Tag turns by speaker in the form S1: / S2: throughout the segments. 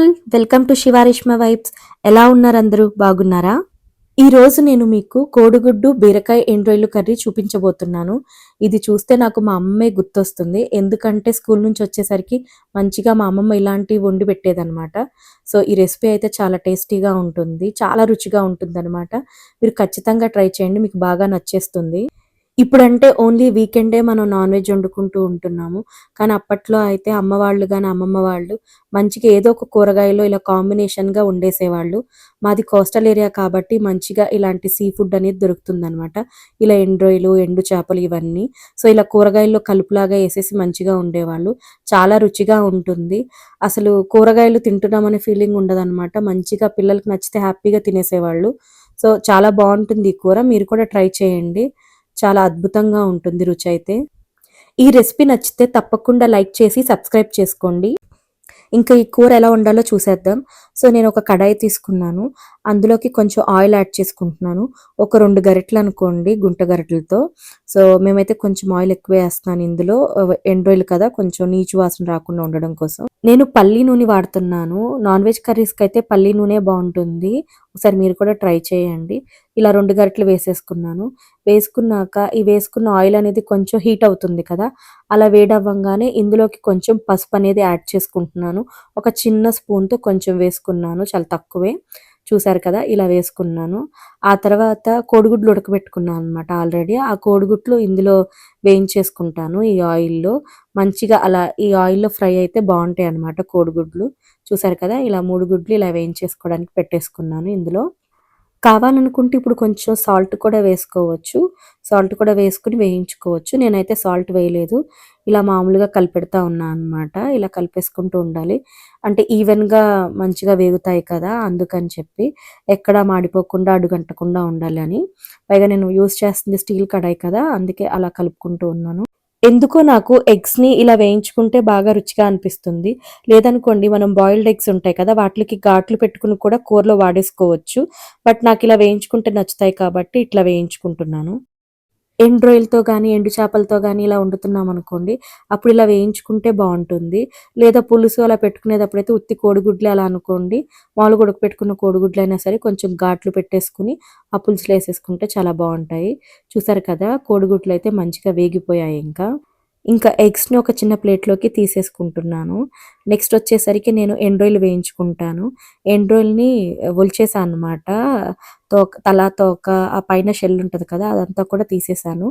S1: All welcome to శివారిష్మ vibes ఎలా ఉన్నారు అందరూ బాగున్నారా ఈరోజు నేను మీకు కోడిగుడ్డు బీరకాయ ఎండ్రాయిల్ కర్రీ చూపించబోతున్నాను ఇది చూస్తే నాకు మా అమ్మే గుర్తొస్తుంది ఎందుకంటే స్కూల్ నుంచి వచ్చేసరికి మంచిగా మా అమ్మమ్మ ఇలాంటివి వండి పెట్టేదనమాట సో ఈ రెసిపీ అయితే చాలా టేస్టీగా ఉంటుంది చాలా రుచిగా ఉంటుంది మీరు ఖచ్చితంగా ట్రై చేయండి మీకు బాగా నచ్చేస్తుంది ఇప్పుడంటే ఓన్లీ వీకెండే మనం నాన్ వెజ్ వండుకుంటూ ఉంటున్నాము కానీ అప్పట్లో అయితే అమ్మవాళ్ళు కానీ అమ్మమ్మ వాళ్ళు మంచిగా ఏదో ఒక కూరగాయలో ఇలా కాంబినేషన్గా ఉండేసేవాళ్ళు మాది కోస్టల్ ఏరియా కాబట్టి మంచిగా ఇలాంటి సీ ఫుడ్ అనేది దొరుకుతుందనమాట ఇలా ఎండ్రోయిలు ఎండు చేపలు ఇవన్నీ సో ఇలా కూరగాయల్లో కలుపులాగా వేసేసి మంచిగా ఉండేవాళ్ళు చాలా రుచిగా ఉంటుంది అసలు కూరగాయలు తింటున్నామనే ఫీలింగ్ ఉండదన్నమాట మంచిగా పిల్లలకు నచ్చితే హ్యాపీగా తినేసేవాళ్ళు సో చాలా బాగుంటుంది ఈ కూర మీరు కూడా ట్రై చేయండి చాలా అద్భుతంగా ఉంటుంది రుచి అయితే ఈ రెసిపీ నచ్చితే తప్పకుండా లైక్ చేసి సబ్స్క్రైబ్ చేసుకోండి ఇంకా ఈ కూర ఎలా ఉండాలో చూసేద్దాం సో నేను ఒక కడాయి తీసుకున్నాను అందులోకి కొంచెం ఆయిల్ యాడ్ చేసుకుంటున్నాను ఒక రెండు గరిటలు అనుకోండి గుంట గరిటలతో సో మేమైతే కొంచెం ఆయిల్ ఎక్కువ వేస్తున్నాను ఇందులో ఎండ్ ఆయిల్ కదా కొంచెం నీచు వాసన రాకుండా ఉండడం కోసం నేను పల్లీ నూనె వాడుతున్నాను నాన్ వెజ్ కర్రీస్కి అయితే పల్లీ నూనె బాగుంటుంది ఒకసారి మీరు కూడా ట్రై చేయండి ఇలా రెండు గరిటలు వేసేసుకున్నాను వేసుకున్నాక ఈ వేసుకున్న ఆయిల్ అనేది కొంచెం హీట్ అవుతుంది కదా అలా వేడవ్వంగానే ఇందులోకి కొంచెం పసుపు అనేది యాడ్ చేసుకుంటున్నాను ఒక చిన్న స్పూన్తో కొంచెం వేసుకున్నాను చాలా తక్కువే చూసారు కదా ఇలా వేసుకున్నాను ఆ తర్వాత కోడిగుడ్లు ఉడకబెట్టుకున్నాను అనమాట ఆల్రెడీ ఆ కోడిగుడ్లు ఇందులో వేయించేసుకుంటాను ఈ ఆయిల్లో మంచిగా అలా ఈ ఆయిల్లో ఫ్రై అయితే బాగుంటాయి అనమాట కోడిగుడ్లు చూసారు కదా ఇలా మూడు గుడ్లు ఇలా వేయించేసుకోవడానికి పెట్టేసుకున్నాను ఇందులో కావాలనుకుంటే ఇప్పుడు కొంచెం సాల్ట్ కూడా వేసుకోవచ్చు సాల్ట్ కూడా వేసుకుని వేయించుకోవచ్చు నేనైతే సాల్ట్ వేయలేదు ఇలా మామూలుగా కలిపెడతా ఉన్నా అనమాట ఇలా కలిపేసుకుంటూ ఉండాలి అంటే ఈవెన్గా మంచిగా వేగుతాయి కదా అందుకని చెప్పి ఎక్కడ మాడిపోకుండా అడుగంటకుండా ఉండాలి అని పైగా నేను యూస్ చేస్తుంది స్టీల్ కడాయి కదా అందుకే అలా కలుపుకుంటూ ఉన్నాను ఎందుకో నాకు ఎగ్స్ని ఇలా వేయించుకుంటే బాగా రుచిగా అనిపిస్తుంది లేదనుకోండి మనం బాయిల్డ్ ఎగ్స్ ఉంటాయి కదా వాటికి ఘాట్లు పెట్టుకుని కూడా కూరలో వాడేసుకోవచ్చు బట్ నాకు ఇలా వేయించుకుంటే నచ్చుతాయి కాబట్టి ఇట్లా వేయించుకుంటున్నాను ఎండ్ రొయ్యలతో కానీ ఎండు చేపలతో కానీ ఇలా వండుతున్నాం అనుకోండి అప్పుడు ఇలా వేయించుకుంటే బాగుంటుంది లేదా పులుసు అలా పెట్టుకునేటప్పుడు అయితే ఉత్తి కోడిగుడ్లు అలా అనుకోండి మామూలుగా ఉడకపెట్టుకున్న కోడిగుడ్లు అయినా సరే కొంచెం ఘాట్లు పెట్టేసుకుని ఆ పులుసులు వేసేసుకుంటే చాలా బాగుంటాయి చూసారు కదా కోడిగుడ్లు అయితే మంచిగా వేగిపోయాయి ఇంకా ఇంకా ఎగ్స్ని ఒక చిన్న ప్లేట్లోకి తీసేసుకుంటున్నాను నెక్స్ట్ వచ్చేసరికి నేను ఎండ్రోయిల్ వేయించుకుంటాను ఎండ్రోయిల్ని ఒలిచేసాను అనమాట తోక తల తోక ఆ పైన షెల్ ఉంటుంది కదా అదంతా కూడా తీసేసాను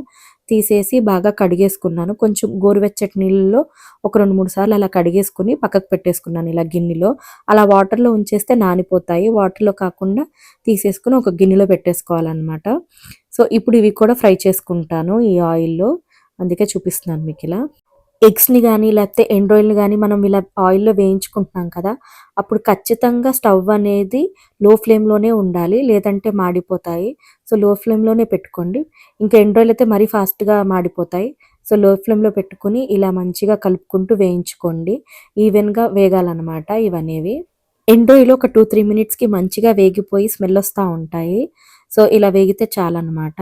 S1: తీసేసి బాగా కడిగేసుకున్నాను కొంచెం గోరువెచ్చటి నీళ్ళలో ఒక రెండు మూడు సార్లు అలా కడిగేసుకుని పక్కకు పెట్టేసుకున్నాను ఇలా గిన్నెలో అలా వాటర్లో ఉంచేస్తే నానిపోతాయి వాటర్లో కాకుండా తీసేసుకుని ఒక గిన్నెలో పెట్టేసుకోవాలన్నమాట సో ఇప్పుడు ఇవి కూడా ఫ్రై చేసుకుంటాను ఈ ఆయిల్లో అందుకే చూపిస్తున్నాను మీకు ఇలా ఎగ్స్ని కానీ లేకపోతే ఆయిల్ని కానీ మనం ఇలా ఆయిల్లో వేయించుకుంటున్నాం కదా అప్పుడు ఖచ్చితంగా స్టవ్ అనేది లో ఫ్లేమ్లోనే ఉండాలి లేదంటే మాడిపోతాయి సో లో ఫ్లేమ్లోనే పెట్టుకోండి ఇంకా ఎండ్రాయిల్ అయితే మరీ ఫాస్ట్గా మాడిపోతాయి సో లో ఫ్లేమ్లో పెట్టుకుని ఇలా మంచిగా కలుపుకుంటూ వేయించుకోండి ఈవెన్గా వేగాలన్నమాట ఇవనేవి ఆయిల్ ఒక టూ త్రీ మినిట్స్కి మంచిగా వేగిపోయి స్మెల్ వస్తూ ఉంటాయి సో ఇలా వేగితే చాలన్నమాట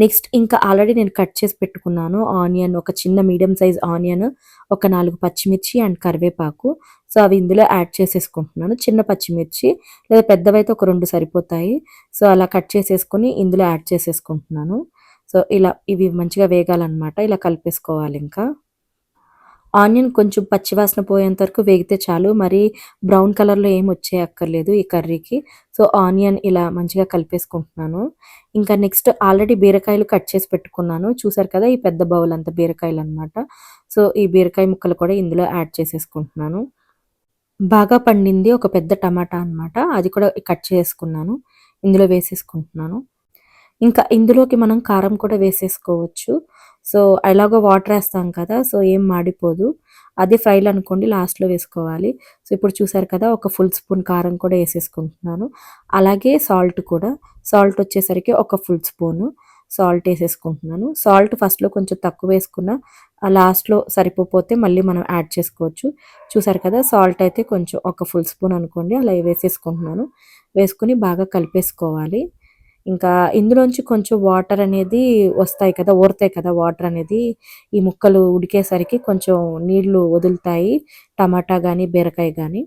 S1: నెక్స్ట్ ఇంకా ఆల్రెడీ నేను కట్ చేసి పెట్టుకున్నాను ఆనియన్ ఒక చిన్న మీడియం సైజ్ ఆనియన్ ఒక నాలుగు పచ్చిమిర్చి అండ్ కరివేపాకు సో అవి ఇందులో యాడ్ చేసేసుకుంటున్నాను చిన్న పచ్చిమిర్చి లేదా పెద్దవైతే ఒక రెండు సరిపోతాయి సో అలా కట్ చేసేసుకొని ఇందులో యాడ్ చేసేసుకుంటున్నాను సో ఇలా ఇవి మంచిగా వేగాలన్నమాట ఇలా కలిపేసుకోవాలి ఇంకా ఆనియన్ కొంచెం పచ్చివాసన పోయేంత వరకు వేగితే చాలు మరి బ్రౌన్ కలర్లో ఏం వచ్చే అక్కర్లేదు ఈ కర్రీకి సో ఆనియన్ ఇలా మంచిగా కలిపేసుకుంటున్నాను ఇంకా నెక్స్ట్ ఆల్రెడీ బీరకాయలు కట్ చేసి పెట్టుకున్నాను చూసారు కదా ఈ పెద్ద బౌల్ అంత బీరకాయలు అనమాట సో ఈ బీరకాయ ముక్కలు కూడా ఇందులో యాడ్ చేసేసుకుంటున్నాను బాగా పండింది ఒక పెద్ద టమాటా అనమాట అది కూడా కట్ చేసుకున్నాను ఇందులో వేసేసుకుంటున్నాను ఇంకా ఇందులోకి మనం కారం కూడా వేసేసుకోవచ్చు సో ఎలాగో వాటర్ వేస్తాం కదా సో ఏం మాడిపోదు అదే ఫ్రైలు అనుకోండి లాస్ట్లో వేసుకోవాలి సో ఇప్పుడు చూసారు కదా ఒక ఫుల్ స్పూన్ కారం కూడా వేసేసుకుంటున్నాను అలాగే సాల్ట్ కూడా సాల్ట్ వచ్చేసరికి ఒక ఫుల్ స్పూను సాల్ట్ వేసేసుకుంటున్నాను సాల్ట్ ఫస్ట్లో కొంచెం తక్కువ వేసుకున్న లాస్ట్లో సరిపోతే మళ్ళీ మనం యాడ్ చేసుకోవచ్చు చూసారు కదా సాల్ట్ అయితే కొంచెం ఒక ఫుల్ స్పూన్ అనుకోండి అలా వేసేసుకుంటున్నాను వేసుకుని బాగా కలిపేసుకోవాలి ఇంకా ఇందులోంచి కొంచెం వాటర్ అనేది వస్తాయి కదా ఊరుతాయి కదా వాటర్ అనేది ఈ ముక్కలు ఉడికేసరికి కొంచెం నీళ్లు వదులుతాయి టమాటా కానీ బీరకాయ కానీ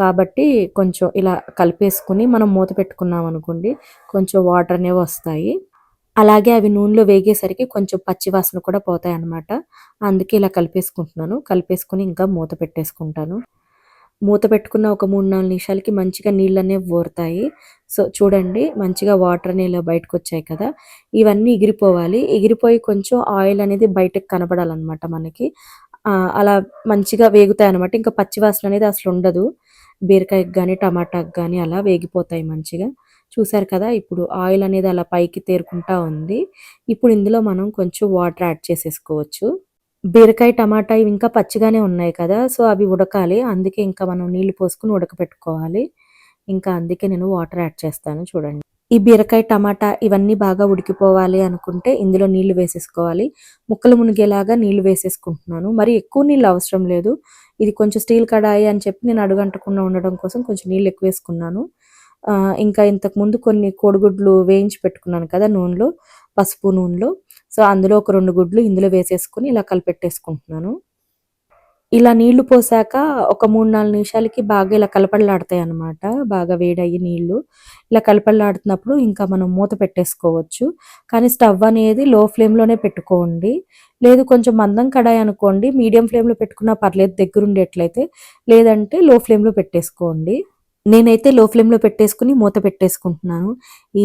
S1: కాబట్టి కొంచెం ఇలా కలిపేసుకుని మనం మూత పెట్టుకున్నాం అనుకోండి కొంచెం వాటర్ అనేవి వస్తాయి అలాగే అవి నూనెలో వేగేసరికి కొంచెం పచ్చివాసన కూడా పోతాయి అన్నమాట అందుకే ఇలా కలిపేసుకుంటున్నాను కలిపేసుకుని ఇంకా మూత పెట్టేసుకుంటాను మూత పెట్టుకున్న ఒక మూడు నాలుగు నిమిషాలకి మంచిగా నీళ్ళు అనేవి ఊరుతాయి సో చూడండి మంచిగా వాటర్ అనేది బయటకు వచ్చాయి కదా ఇవన్నీ ఎగిరిపోవాలి ఎగిరిపోయి కొంచెం ఆయిల్ అనేది బయటకు కనపడాలన్నమాట మనకి అలా మంచిగా వేగుతాయి అనమాట ఇంకా పచ్చివాసన అనేది అసలు ఉండదు బీరకాయకి కానీ టమాటాకు కానీ అలా వేగిపోతాయి మంచిగా చూసారు కదా ఇప్పుడు ఆయిల్ అనేది అలా పైకి తేరుకుంటా ఉంది ఇప్పుడు ఇందులో మనం కొంచెం వాటర్ యాడ్ చేసేసుకోవచ్చు బీరకాయ టమాటా ఇవి ఇంకా పచ్చిగానే ఉన్నాయి కదా సో అవి ఉడకాలి అందుకే ఇంకా మనం నీళ్లు పోసుకుని ఉడకపెట్టుకోవాలి ఇంకా అందుకే నేను వాటర్ యాడ్ చేస్తాను చూడండి ఈ బీరకాయ టమాటా ఇవన్నీ బాగా ఉడికిపోవాలి అనుకుంటే ఇందులో నీళ్లు వేసేసుకోవాలి ముక్కలు మునిగేలాగా నీళ్లు వేసేసుకుంటున్నాను మరి ఎక్కువ నీళ్ళు అవసరం లేదు ఇది కొంచెం స్టీల్ కడాయి అని చెప్పి నేను అడుగంటకుండా ఉండడం కోసం కొంచెం నీళ్ళు ఎక్కువ వేసుకున్నాను ఇంకా ఇంతకుముందు కొన్ని కోడిగుడ్లు వేయించి పెట్టుకున్నాను కదా నూనెలో పసుపు నూనెలో సో అందులో ఒక రెండు గుడ్లు ఇందులో వేసేసుకుని ఇలా కలిపెట్టేసుకుంటున్నాను ఇలా నీళ్లు పోసాక ఒక మూడు నాలుగు నిమిషాలకి బాగా ఇలా కలపడలాడతాయి అనమాట బాగా వేడయ్యి నీళ్లు ఇలా కలపడలాడుతున్నప్పుడు ఇంకా మనం మూత పెట్టేసుకోవచ్చు కానీ స్టవ్ అనేది లో ఫ్లేమ్లోనే పెట్టుకోండి లేదు కొంచెం మందం కడాయి అనుకోండి మీడియం ఫ్లేమ్లో పెట్టుకున్నా పర్లేదు దగ్గరుండేట్లయితే లేదంటే లో ఫ్లేమ్లో పెట్టేసుకోండి నేనైతే లో ఫ్లేమ్లో పెట్టేసుకుని మూత పెట్టేసుకుంటున్నాను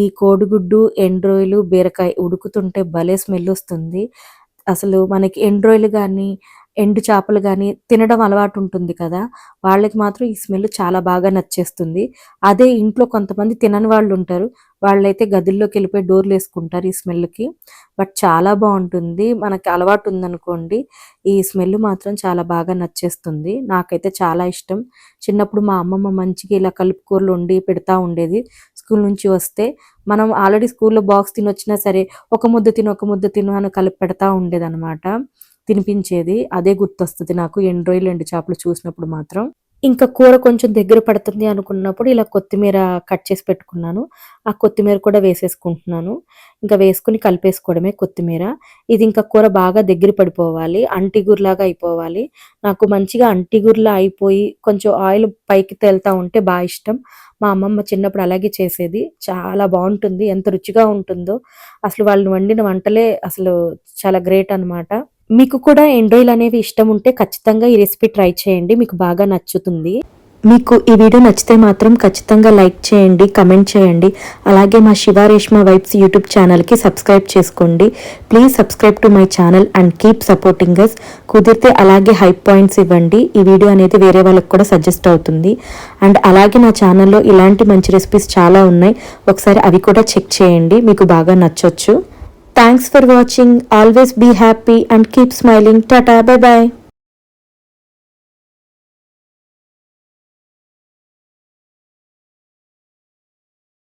S1: ఈ కోడిగుడ్డు ఎండ్రాయిలు బీరకాయ ఉడుకుతుంటే భలే స్మెల్ వస్తుంది అసలు మనకి ఎండ్రాయిలు కానీ ఎండు చేపలు కానీ తినడం అలవాటు ఉంటుంది కదా వాళ్ళకి మాత్రం ఈ స్మెల్ చాలా బాగా నచ్చేస్తుంది అదే ఇంట్లో కొంతమంది తినని వాళ్ళు ఉంటారు వాళ్ళైతే గదుల్లోకి వెళ్ళిపోయి డోర్లు వేసుకుంటారు ఈ స్మెల్కి బట్ చాలా బాగుంటుంది మనకి అలవాటు ఉందనుకోండి ఈ స్మెల్ మాత్రం చాలా బాగా నచ్చేస్తుంది నాకైతే చాలా ఇష్టం చిన్నప్పుడు మా అమ్మమ్మ మంచిగా ఇలా కలుపుకూరలు వండి పెడతా ఉండేది స్కూల్ నుంచి వస్తే మనం ఆల్రెడీ స్కూల్లో బాక్స్ తినొచ్చినా సరే ఒక ముద్ద తిను ఒక ముద్ద తిను అని కలిపి పెడతా ఉండేదన్నమాట తినిపించేది అదే గుర్తొస్తుంది నాకు ఎండు రొయ్యలు ఎండు చేపలు చూసినప్పుడు మాత్రం ఇంకా కూర కొంచెం దగ్గర పడుతుంది అనుకున్నప్పుడు ఇలా కొత్తిమీర కట్ చేసి పెట్టుకున్నాను ఆ కొత్తిమీర కూడా వేసేసుకుంటున్నాను ఇంకా వేసుకుని కలిపేసుకోవడమే కొత్తిమీర ఇది ఇంకా కూర బాగా దగ్గర పడిపోవాలి అంటిగుర్లాగా అయిపోవాలి నాకు మంచిగా అంటిగుర్లా అయిపోయి కొంచెం ఆయిల్ పైకి తేలుతా ఉంటే బాగా ఇష్టం మా అమ్మమ్మ చిన్నప్పుడు అలాగే చేసేది చాలా బాగుంటుంది ఎంత రుచిగా ఉంటుందో అసలు వాళ్ళని వండిన వంటలే అసలు చాలా గ్రేట్ అనమాట మీకు కూడా ఎండ్రాయిల్ అనేవి ఇష్టం ఉంటే ఖచ్చితంగా ఈ రెసిపీ ట్రై చేయండి మీకు బాగా నచ్చుతుంది మీకు ఈ వీడియో నచ్చితే మాత్రం ఖచ్చితంగా లైక్ చేయండి కమెంట్ చేయండి అలాగే మా శివ వైబ్స్ యూట్యూబ్ ఛానల్కి సబ్స్క్రైబ్ చేసుకోండి please subscribe to my channel and keep supporting us కుదిరితే అలాగే హై పాయింట్స్ ఇవ్వండి ఈ వీడియో అనేది వేరే వాళ్ళకి కూడా సజెస్ట్ అవుతుంది అండ్ అలాగే నా ఛానల్లో ఇలాంటి మంచి రెసిపీస్ చాలా ఉన్నాయి ఒకసారి అవి కూడా చెక్ చేయండి మీకు బాగా నచ్చొచ్చు Thanks for watching. Always be happy and keep smiling. Tata, bye bye.